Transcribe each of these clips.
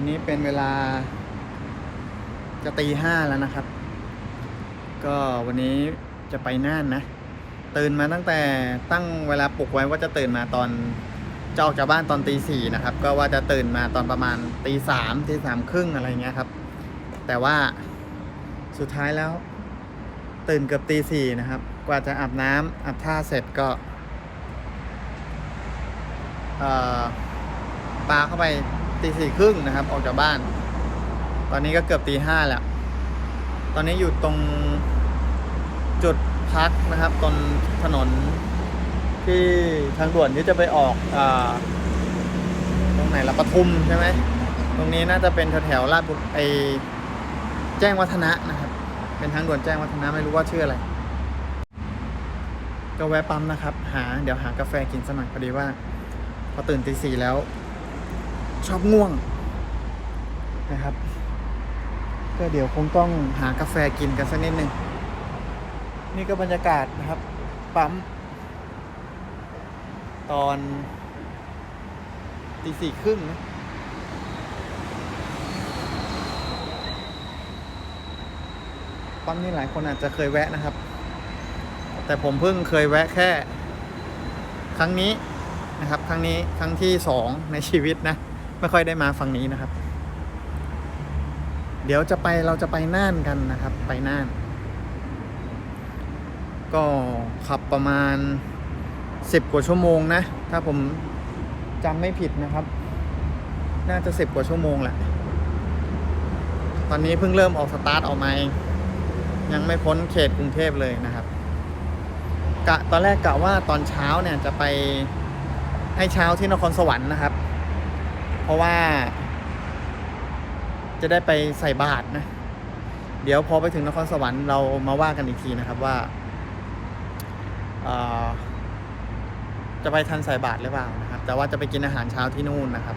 อนนี้เป็นเวลาจะตีห้าแล้วนะครับ ก็วันนี้จะไปน่านนะ ตื่นมาตั้งแต่ตั้งเวลาปลุกไว้ว่าจะตื่นมาตอนจะออกจากบ้านตอนตีสี่นะครับ ก็ว่าจะตื่นมาตอนประมาณตีสามตีสามครึ่งอะไรเงี้ยครับ แต่ว่าสุดท้ายแล้ว ตื่นเกือบตีสี่นะครับ กว่าจะอาบน้ำอาบท่าเสร็จก็เอ่อปาเข้าไป ตีสี่ครึ่งนะครับ ออกจากบ้าน ตอนนี้ก็เกือบตีห้าแล้ว ตอนนี้อยู่ตรงจุดพักนะครับตรงถนนที่ทางด่วนที่จะไปออกอตรงไหนละปทุมใช่ไหมตรงนี้น่าจะเป็นแถวๆลาดบุรไอแจ้งวัฒนะนะครับ เป็นทางด่วนแจ้งวัฒนะไม่รู้ว่าชื่ออะไร ก็แวะปั๊มนะครับ หาเดี๋ยวหากาแฟกินสักหน่อยพอดีว่า พอตื่นตีสี่แล้ว ชอบง่วงนะครับ ก็เดี๋ยวคงต้องหากาแฟกินกันสักนิดหนึ่งนี่ก็บรรยากาศนะครับ ปั๊ม ตอนตีสี่ครึ่งนะปั๊มนี่หลายคนอาจจะเคยแวะนะครับ แต่ผมเพิ่งเคยแวะแค่ ครั้งนี้นะครับ ครั้งนี้ครั้งที่สองในชีวิตนะ ไม่ค่อยได้มาฝั่งนี้นะครับ เดี๋ยวจะไปเราจะไปน่านกันนะครับ ไปน่าน ก็ขับประมาณสิบกว่าชั่วโมงนะ ถ้าผมจำไม่ผิดนะครับ น่าจะสิบกว่าชั่วโมงแหละ ตอนนี้เพิ่งเริ่มออกสตาร์ทออกมาเองยังไม่พ้นเขตกรุงเทพเลยนะครับกะตอนแรกกะว่าตอนเช้าเนี่ยจะไปให้เช้าที่นครสวรรค์นะครับ เพราะว่า จะได้ไปใส่บาตรนะ เดี๋ยวพอไปถึงนครสวรรค์เรามาว่ากันอีกทีนะครับว่าจะไปทันใส่บาตรหรือเปล่านะครับ แต่ว่าจะไปกินอาหารเช้าที่นู่นนะครับ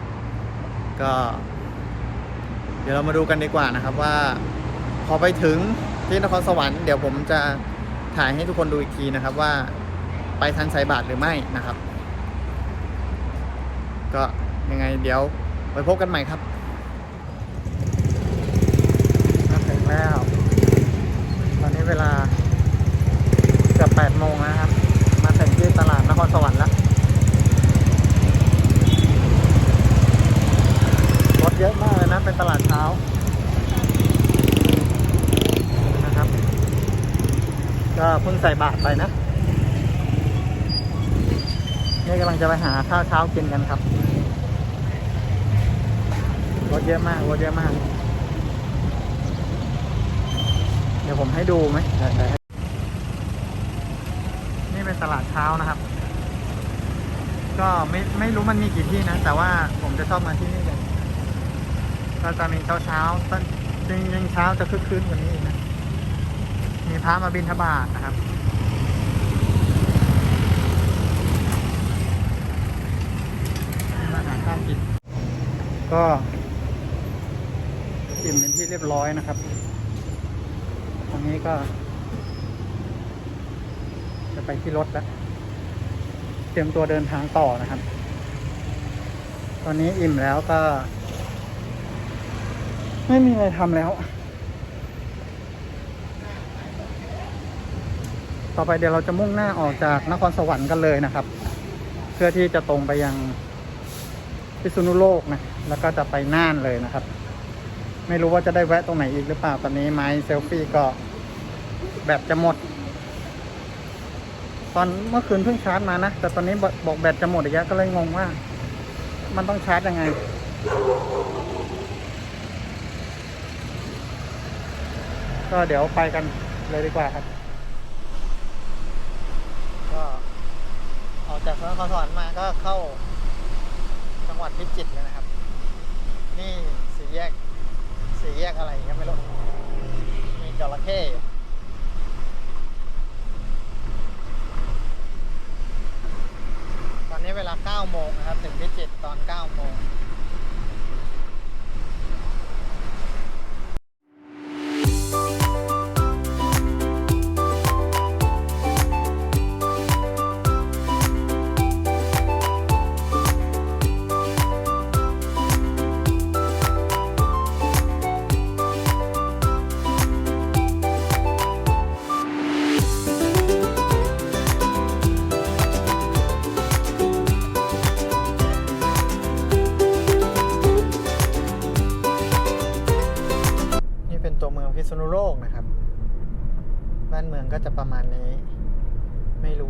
ก็ เดี๋ยวเรามาดูกันดีกว่านะครับว่า พอไปถึงที่นครสวรรค์เดี๋ยวผมจะถ่ายให้ทุกคนดูอีกทีนะครับว่าไปทันใส่บาตรหรือไม่นะครับ ก็ ยังไงเดี๋ยวไปพบกันใหม่ครับมาถึงแล้ว ตอนนี้เวลาเกือบ8โมงนะครับ มาถึงที่ตลาดนครสวรรค์แล้ว รถเยอะมากเลยนะ เป็นตลาดเช้านะครับ ก็เพิ่งใส่บาตรไปนะนี่กำลังจะไปหาข้าวเช้ากินกันครับ รถเยอะมากรถเยอะมาก เดี๋ยวผมให้ดูไหมได้ได้นี่เป็นตลาดเช้านะครับ ก็ไม่ไม่รู้มันมีกี่ที่นะ แต่ว่าผมจะชอบมาที่นี่กันก็จะมีเช้าเช้าๆตอนจริงยังเช้าจะคึกคืนกว่านี้อีกนะ มีพระมาบิณฑบาตนะครับมาหาข้าวกินก็ อิ่มเป็นที่เรียบร้อยนะครับ ตรงนี้ก็ จะไปที่รถแล้ว เตรียมตัวเดินทางต่อนะครับ ตอนนี้อิ่มแล้วก็ ไม่มีอะไรทำแล้ว ต่อไปเดี๋ยวเราจะมุ่งหน้าออกจากนครสวรรค์กันเลยนะครับ เพื่อที่จะตรงไปยังพิษณุโลกนะ แล้วก็จะไปน่านเลยนะครับ ไม่รู้ว่าจะได้แวะตรงไหนอีกหรือเปล่าตอนนี้ไม้เซลฟี่ก็แบบจะหมด ตอนเมื่อคืนเพิ่งชาร์จมานะ แต่ตอนนี้บอกแบตจะหมดอีกแล้วก็เลยงงว่า มันต้องชาร์จยังไง ก็เดี๋ยวไปกันเลยดีกว่าครับ ก็ออกจากนครสวรรค์มาก็เข้าจังหวัดพิจิตรเลยนะครับ นี่สี่แยก สี่แยกอะไรครับไม่รู้มีจระเข้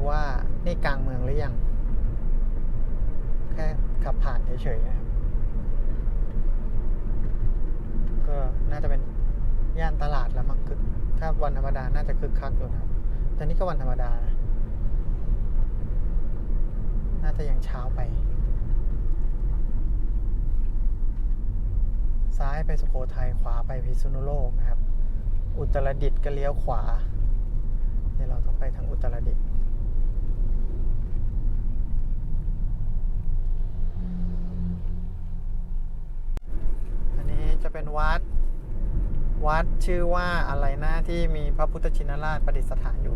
ว่านี่กลางเมืองหรือยัง แค่ขับผ่านเฉยๆนะครับ ก็น่าจะเป็นย่านตลาดแล้วมั้งคือถ้าวันธรรมดา น่าจะคึกคักอยู่นะครับ แต่นี่ก็วันธรรมดานะน่าจะยังเช้าไป ซ้ายไปสุโขทัยขวาไปพิษณุโลกนะครับ อุตรดิตถ์ก็เลี้ยวขวาเดี๋ยเราต้องไปทางอุตรดิตถ์ จะเป็นวัด วัดชื่อว่าอะไรนะที่มีพระพุทธชินราชประดิษฐานอยู่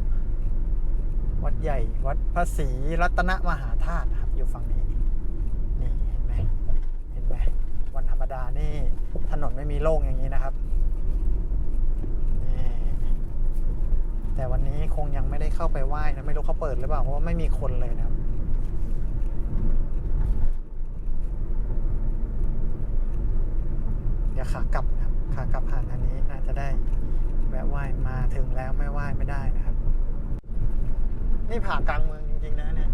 วัดใหญ่ วัดพระศรีรัตนมหาธาตุครับอยู่ฝั่งนี้ นี่เห็นไหมเห็นไหมวันธรรมดานี่ถนนไม่มีโล่งอย่างนี้นะครับนี่แต่วันนี้คงยังไม่ได้เข้าไปไหว้นะไม่รู้เขาเปิดหรือเปล่าเพราะว่าไม่มีคนเลยนะครับ เดี๋ยว ขากลับนะครับขากลับผ่านทางนี้น่าจะได้แวะไหว้มาถึงแล้วไม่ไหว้ไม่ได้นะครับ นี่ผ่ากลางเมืองจริงๆนะเนี่ย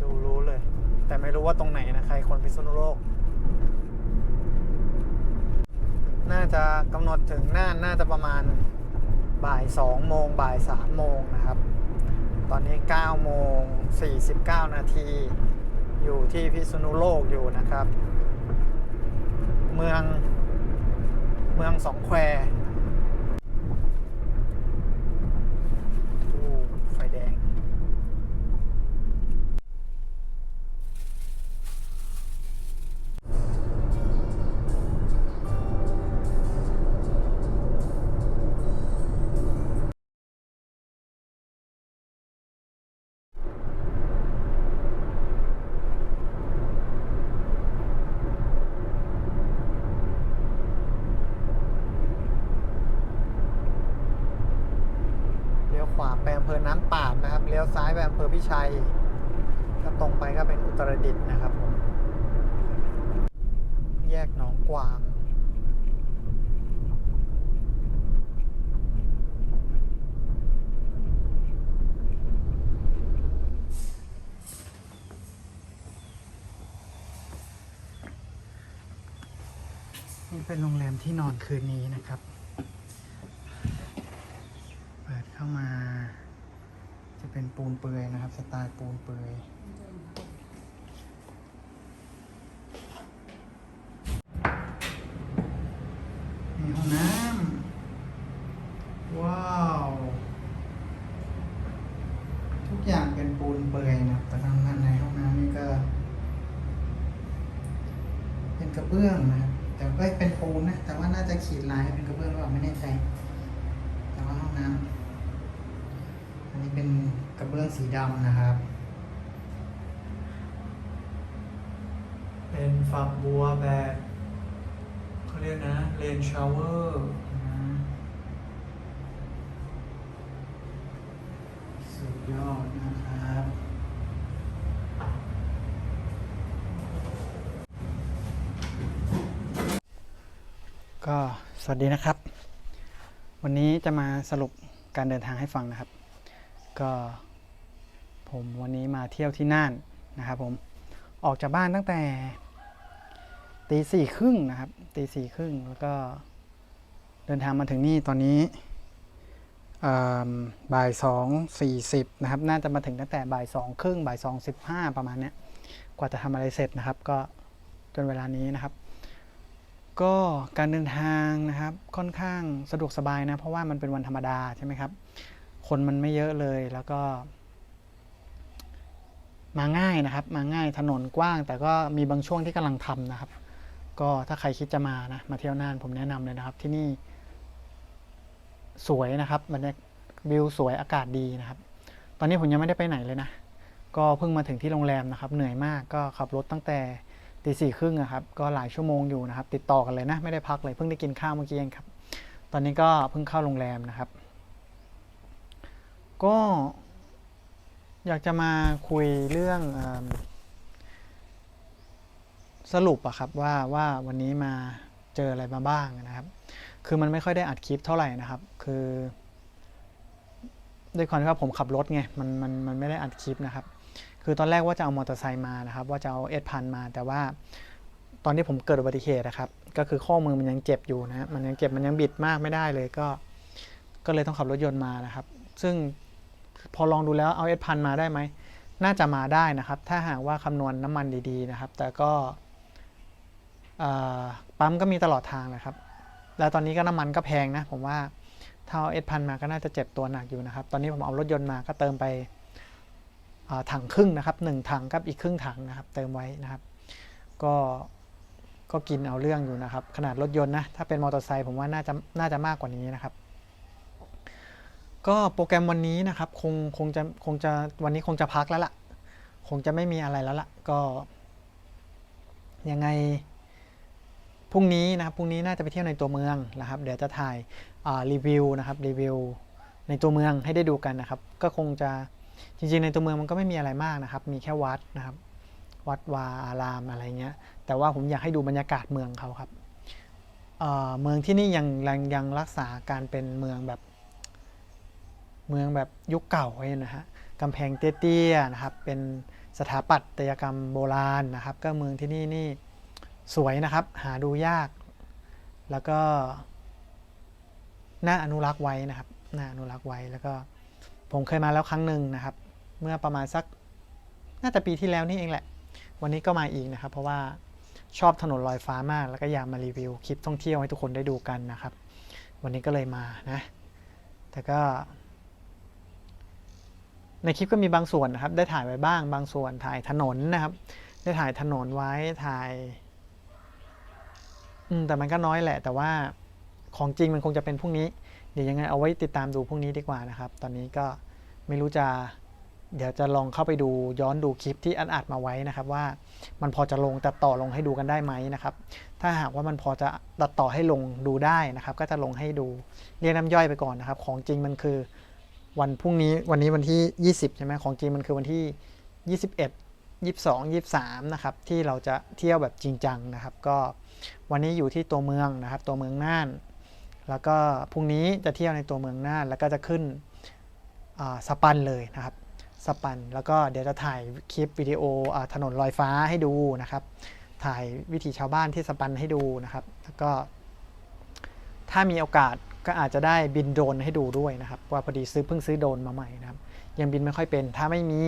ดูรู้เลย แต่ไม่รู้ว่าตรงไหนนะใครคนพิษณุโลก น่าจะกำหนดถึงน่านน่าจะประมาณบ่ายสองโมงบ่ายสามโมงนะครับ ตอนนี้9โมง49 นาที อยู่ที่พิษณุโลกอยู่นะครับ เมืองเมืองสองแคว ขวาไปอำเภอน้ำปาดนะครับเลี้ยวซ้ายไปอำเภอพิชัยถ้าตรงไปก็เป็นอุตรดิตถ์นะครับผมแยกหนองกวางนี่เป็นโรงแรมที่นอนคืนนี้นะครับ เปิดเข้ามา จะเป็นปูนเปลือยนะครับ สไตล์ปูนเปลือยมีห้องน้ำว้าว ทุกอย่างเป็นปูนเปลือยนะครับแต่ทางด้านในห้องน้ำนี่ก็ เป็นกระเบื้องนะครับแต่ก็เป็นปูนนะ แต่ว่าน่าจะขีดลายเป็นกระเบื้องหรือเปล่าไม่แน่ใจแต่ว่าห้องน้ำ อันนี้เป็นกระเบื้องสีดำนะครับ เป็นฝักบัวแบบเขาเรียกนะเลนชาวเวอร์สุดยอดนะครับก็สวัสดีนะครับ วันนี้จะมาสรุปการเดินทางให้ฟังนะครับ ก็ผมวันนี้มาเที่ยวที่น่านนะครับผมออกจากบ้านตั้งแต่ตีสี่ครึ่งนะครับตีสี่ครึ่งแล้วก็เดินทางมาถึงนี่ตอนนี้บ่ายสองสี่สิบนะครับ น่าจะมาถึงตั้งแต่บ่ายสองครึ่งบ่ายสองสิบห้าประมาณเนี้ยกว่าจะทำอะไรเสร็จนะครับ ก็จนเวลานี้นะครับ ก็การเดินทางนะครับค่อนข้างสะดวกสบายนะ เพราะว่ามันเป็นวันธรรมดาใช่ไหมครับ คนมันไม่เยอะเลยแล้วก็ มาง่ายนะครับ มาง่ายถนนกว้าง แต่ก็มีบางช่วงที่กำลังทำนะครับ ก็ถ้าใครคิดจะมานะมาเที่ยวน่านผมแนะนำเลยนะครับ ที่นี่ สวยนะครับบรรยากวิวสวยอากาศดีนะครับ ตอนนี้ผมยังไม่ได้ไปไหนเลยนะ ก็เพิ่งมาถึงที่โรงแรมนะครับ เหนื่อยมากก็ขับรถตั้งแต่ตีสี่ครึ่งอะครับ ก็หลายชั่วโมงอยู่นะครับ ติดต่อกันเลยนะ ไม่ได้พักเลย เพิ่งได้กินข้าวเมื่อกี้เองครับ ตอนนี้ก็เพิ่งเข้าโรงแรมนะครับ ก็อยากจะมาคุยเรื่องอสรุปอะครับว่าว่าวันนี้มาเจออะไรมาบ้างนะครับ คือมันไม่ค่อยได้อัดคลิปเท่าไหร่นะครับ คือด้วยความที่ว่าผมขับรถไงมันมันมันไม่ได้อัดคลิปนะครับ คือตอนแรกว่าจะเอามอเตอร์ไซค์มานะครับ ว่าจะเอาเอสพันมา แต่ว่าตอนที่ผมเกิดอุบัติเหตุนะครับ ก็คือข้อมือมันยังเจ็บอยู่นะมันยังเจ็บมันยังบิดมากไม่ได้เลยก็ ก็เลยต้องขับรถยนต์มานะครับ ซึ่ง พอลองดูแล้วเอาเอสพันมาได้ไหม น่าจะมาได้นะครับ ถ้าหากว่าคำนวณน้ำมันดีๆนะครับ แต่ก็ปั๊มก็มีตลอดทางเลยครับ แล้วตอนนี้ก็น้ำมันก็แพงนะ ผมว่าถ้าเอาเอสพันมาก็น่าจะเจ็บตัวหนักอยู่นะครับ ตอนนี้ผมเอารถยนต์มาก็เติมไปถังครึ่งนะครับหนึ่งถังกับอีกครึ่งถังนะครับ เติมไว้นะครับ ก็ก็กินเอาเรื่องอยู่นะครับ ขนาดรถยนต์นะ ถ้าเป็นมอเตอร์ไซค์ผมว่าน่าจะน่าจะมากกว่านี้นะครับ ก็โปรแกรมวันนี้นะครับคงคงจะคงจะวันนี้คงจะพักแล้วล่ะ คงจะไม่มีอะไรแล้วล่ะ ก็ยังไงพรุ่งนี้นะครับพรุ่งนี้น่าจะไปเที่ยวในตัวเมืองนะครับ เดี๋ยวจะถ่ายรีวิวนะครับรีวิวในตัวเมืองให้ได้ดูกันนะครับ ก็คงจะจริงๆในตัวเมืองมันก็ไม่มีอะไรมากนะครับ มีแค่วัดนะครับ วัดวาอารามอะไรเงี้ย แต่ว่าผมอยากให้ดูบรรยากาศเมืองเขาครับเเมืองที่นี่ยังยังยังรักษาการเป็นเมืองแบบ เมืองแบบยุคเก่าไว้นะฮะกำแพงเตี้ยๆนะครับ เป็นสถาปัตยกรรมโบราณนะครับ ก็เมืองที่นี่นี่สวยนะครับ หาดูยาก แล้วก็น่าอนุรักษ์ไว้นะครับน่าอนุรักษ์ไว้แล้วก็ผมเคยมาแล้วครั้งหนึ่งนะครับ เมื่อประมาณสักน่าจะปีที่แล้วนี่เองแหละ วันนี้ก็มาอีกนะครับ เพราะว่าชอบถนนลอยฟ้ามาก แล้วก็อยากมารีวิวคลิปท่องเที่ยวให้ทุกคนได้ดูกันนะครับ วันนี้ก็เลยมานะ แต่ก็ ในคลิปก็มีบางส่วนนะครับ ได้ถ่ายไว้บ้าง บางส่วนถ่ายถนนนะครับ ได้ถ่ายถนนไว้ถ่าย อืมแต่มันก็น้อยแหละ แต่ว่าของจริงมันคงจะเป็นพรุ่งนี้ เดี๋ยวยังไงเอาไว้ติดตามดูพรุ่งนี้ดีกว่านะครับ ตอนนี้ก็ไม่รู้จะเดี๋ยวจะลองเข้าไปดูย้อนดูคลิปที่อัดอัดมาไว้นะครับ ว่ามันพอจะลงตัดต่อลงให้ดูกันได้ไหมนะครับ ถ้าหากว่ามันพอจะตัดต่อให้ลงดูได้นะครับ ก็จะลงให้ดูเรียกน้ำย่อยไปก่อนนะครับ ของจริงมันคือ วันพรุ่งนี้วันนี้วันที่ 20 ใช่ไหมของจริงมันคือวันที่ 21 22 23 นะครับ ที่เราจะเที่ยวแบบจริงจังนะครับ ก็วันนี้อยู่ที่ตัวเมืองนะครับ ตัวเมืองน่าน แล้วก็พรุ่งนี้จะเที่ยวในตัวเมืองน่าน แล้วก็จะขึ้นสปันเลยนะครับสปัน แล้วก็เดี๋ยวจะถ่ายคลิปวิดีโออถนนลอยฟ้าให้ดูนะครับ ถ่ายวิถีชาวบ้านที่สปันให้ดูนะครับ แล้วก็ถ้ามีโอกาส ก็อาจจะได้บินโดรนให้ดูด้วยนะครับ ว่าพอดีซื้อเพิ่งซื้อโดรนมาใหม่นะครับ ยังบินไม่ค่อยเป็น ถ้าไม่มี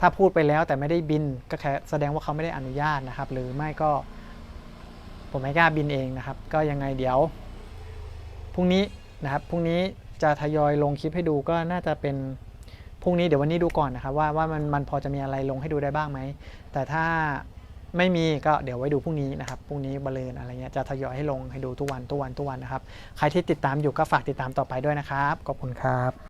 ถ้าพูดไปแล้วแต่ไม่ได้บินก็แค่แสดงว่าเขาไม่ได้อนุญาตนะครับ หรือไม่ก็ผมไม่กล้าบินเองนะครับ ก็ยังไงเดี๋ยวพรุ่งนี้นะครับพรุ่งนี้จะทยอยลงคลิปให้ดูก็น่าจะเป็นพรุ่งนี้เดี๋ยววันนี้ดูก่อนนะครับว่าว่ามันมันพอจะมีอะไรลงให้ดูได้บ้างไหมแต่ถ้า ไม่มีก็เดี๋ยวไว้ดูพรุ่งนี้นะครับพรุ่งนี้บอลลูนอะไรเงี้ยจะทยอยให้ลงให้ดูทุกวันทุกวันทุกวันนะครับ ใครที่ติดตามอยู่ก็ฝากติดตามต่อไปด้วยนะครับขอบคุณครับ